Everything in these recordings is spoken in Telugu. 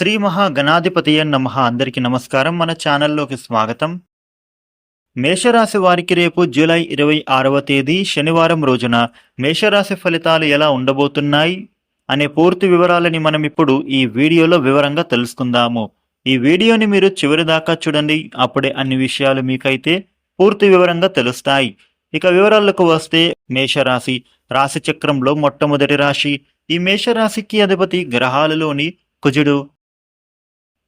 శ్రీ మహాగణాధిపతి నమ. అందరికీ నమస్కారం. మన ఛానల్లోకి స్వాగతం. మేషరాశి వారికి రేపు జూలై ఇరవై ఆరవ తేదీ శనివారం రోజున మేషరాశి ఫలితాలు ఎలా ఉండబోతున్నాయి అనే పూర్తి వివరాలని మనం ఇప్పుడు ఈ వీడియోలో వివరంగా తెలుసుకుందాము. ఈ వీడియోని మీరు చివరి దాకా చూడండి. అప్పుడే అన్ని విషయాలు మీకైతే పూర్తి వివరంగా తెలుస్తాయి. ఇక వివరాలకు వస్తే మేషరాశి రాశి చక్రంలో మొట్టమొదటి రాశి. ఈ మేషరాశికి అధిపతి గ్రహాలలోని కుజుడు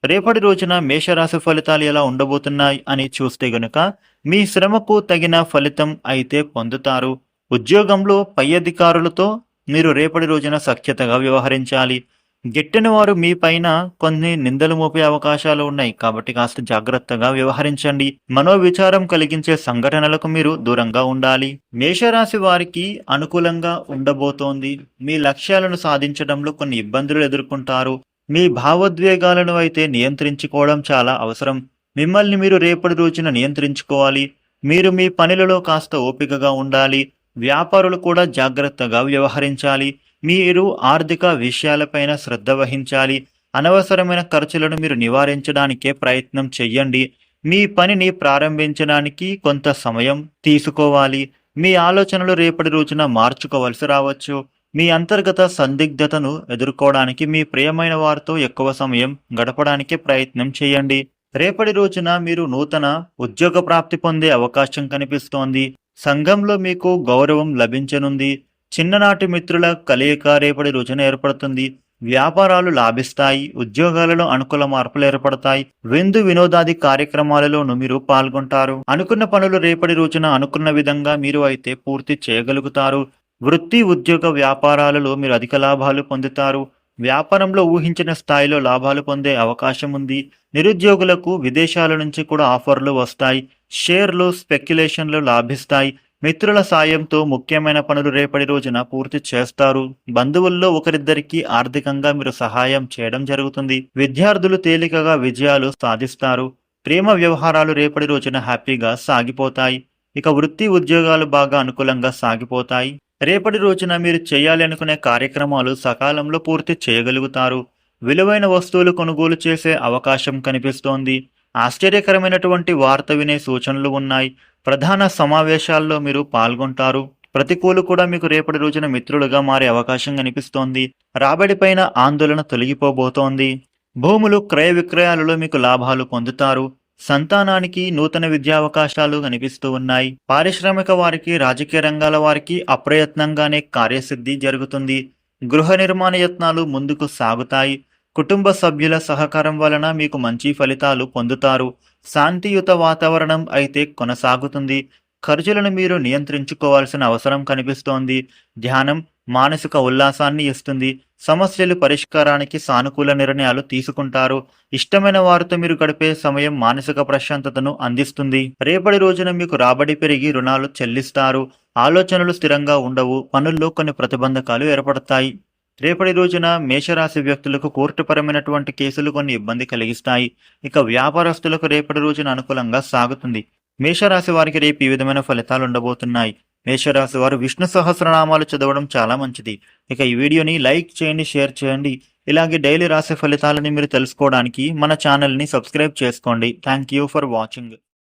రేపటి రోజున మేషరాశి ఫలితాలు ఎలా ఉండబోతున్నాయి అని చూస్తే గనుక మీ శ్రమకు తగిన ఫలితం అయితే పొందుతారు. ఉద్యోగంలో పై అధికారులతో మీరు రేపటి రోజున సఖ్యతగా వ్యవహరించాలి. గిట్టని వారు మీ పైన కొన్ని నిందలు మోపే అవకాశాలు ఉన్నాయి. కాబట్టి కాస్త జాగ్రత్తగా వ్యవహరించండి. మనోవిచారం కలిగించే సంఘటనలకు మీరు దూరంగా ఉండాలి. మేషరాశి వారికి అనుకూలంగా ఉండబోతోంది. మీ లక్ష్యాలను సాధించడంలో కొన్ని ఇబ్బందులు ఎదుర్కొంటారు. మీ భావోద్వేగాలను అయితే నియంత్రించుకోవడం చాలా అవసరం. మిమ్మల్ని మీరు రేపటి రోజున నియంత్రించుకోవాలి. మీరు మీ పనులలో కాస్త ఓపికగా ఉండాలి. వ్యాపారులు కూడా జాగ్రత్తగా వ్యవహరించాలి. మీరు ఆర్థిక విషయాలపైన శ్రద్ధ వహించాలి. అనవసరమైన ఖర్చులను మీరు నివారించడానికే ప్రయత్నం చెయ్యండి. మీ పనిని ప్రారంభించడానికి కొంత సమయం తీసుకోవాలి. మీ ఆలోచనలు రేపటి రోజున మార్చుకోవలసి రావచ్చు. మీ అంతర్గత సందిగ్ధతను ఎదుర్కోవడానికి మీ ప్రియమైన వారితో ఎక్కువ సమయం గడపడానికి ప్రయత్నం చేయండి. రేపటి రోజున మీరు నూతన ఉద్యోగ ప్రాప్తి పొందే అవకాశం కనిపిస్తోంది. సంఘంలో మీకు గౌరవం లభించనుంది. చిన్ననాటి మిత్రుల కలయిక రేపటి రోజున ఏర్పడుతుంది. వ్యాపారాలు లాభిస్తాయి ఉద్యోగాలలో అనుకూల మార్పులు ఏర్పడతాయి. విందు వినోదాది కార్యక్రమాలలోనూ మీరు పాల్గొంటారు. అనుకున్న పనులు రేపటి రోజున అనుకున్న విధంగా మీరు అయితే పూర్తి చేయగలుగుతారు. వృత్తి ఉద్యోగ వ్యాపారాలలో మీరు అధిక లాభాలు పొందుతారు. వ్యాపారంలో ఊహించిన స్థాయిలో లాభాలు పొందే అవకాశం ఉంది. నిరుద్యోగులకు విదేశాల నుంచి కూడా ఆఫర్లు వస్తాయి. షేర్లు స్పెక్యులేషన్లు లాభిస్తాయి. మిత్రుల సాయంతో ముఖ్యమైన పనులు రేపటి రోజున పూర్తి చేస్తారు. బంధువుల్లో ఒకరిద్దరికి ఆర్థికంగా మీరు సహాయం చేయడం జరుగుతుంది. విద్యార్థులు తేలికగా విజయాలు సాధిస్తారు. ప్రేమ వ్యవహారాలు రేపటి రోజున హ్యాపీగా సాగిపోతాయి. ఇక వృత్తి ఉద్యోగాలు బాగా అనుకూలంగా సాగిపోతాయి. రేపటి రోజున మీరు చేయాలి అనుకునే కార్యక్రమాలు సకాలంలో పూర్తి చేయగలుగుతారు. విలువైన వస్తువులు కొనుగోలు చేసే అవకాశం కనిపిస్తోంది. ఆశ్చర్యకరమైనటువంటి వార్త వినే సూచనలు ఉన్నాయి. ప్రధాన సమావేశాల్లో మీరు పాల్గొంటారు. ప్రతికూలు కూడా మీకు రేపటి రోజున మిత్రులుగా మారే అవకాశం కనిపిస్తోంది. రాబడిపైన ఆందోళన తొలగిపోబోతోంది. భూములు క్రయ విక్రయాలలో మీకు లాభాలు పొందుతారు. సంతానానికి నూతన విద్యావకాశాలు కనిపిస్తూ ఉన్నాయి. పారిశ్రామిక వారికి రాజకీయ రంగాల వారికి అప్రయత్నంగానే కార్యసిద్ధి జరుగుతుంది. గృహ నిర్మాణ యత్నాలు ముందుకు సాగుతాయి. కుటుంబ సభ్యుల సహకారం వలన మీకు మంచి ఫలితాలు పొందుతారు. శాంతియుత వాతావరణం అయితే కొనసాగుతుంది. ఖర్చులను మీరు నియంత్రించుకోవాల్సిన అవసరం కనిపిస్తోంది. ధ్యానం మానసిక ఉల్లాసాన్ని ఇస్తుంది. సమస్యలు పరిష్కారానికి సానుకూల నిర్ణయాలు తీసుకుంటారు. ఇష్టమైన వారితో మీరు గడిపే సమయం మానసిక ప్రశాంతతను అందిస్తుంది. రేపటి రోజున మీకు రాబడి పెరిగి రుణాలు చెల్లిస్తారు. ఆలోచనలు స్థిరంగా ఉండవు. పనుల్లో కొన్ని ప్రతిబంధకాలు ఏర్పడతాయి. రేపటి రోజున మేషరాశి వ్యక్తులకు కోర్టుపరమైనటువంటి కేసులు కొన్ని ఇబ్బంది కలిగిస్తాయి. ఇక వ్యాపారస్తులకు రేపటి రోజున అనుకూలంగా సాగుతుంది. మేషరాశి వారికి రేపు ఈ విధమైన ఫలితాలు ఉండబోతున్నాయి. మేషరాశి వారు విష్ణు సహస్రనామాలు చదవడం చాలా మంచిది. ఇక ఈ వీడియోని లైక్ చేయండి షేర్ చేయండి. ఇలాగే డైలీ రాసే ఫలితాలని మీరు తెలుసుకోవడానికి మన ఛానల్ని సబ్స్క్రైబ్ చేసుకోండి. Thank you for watching.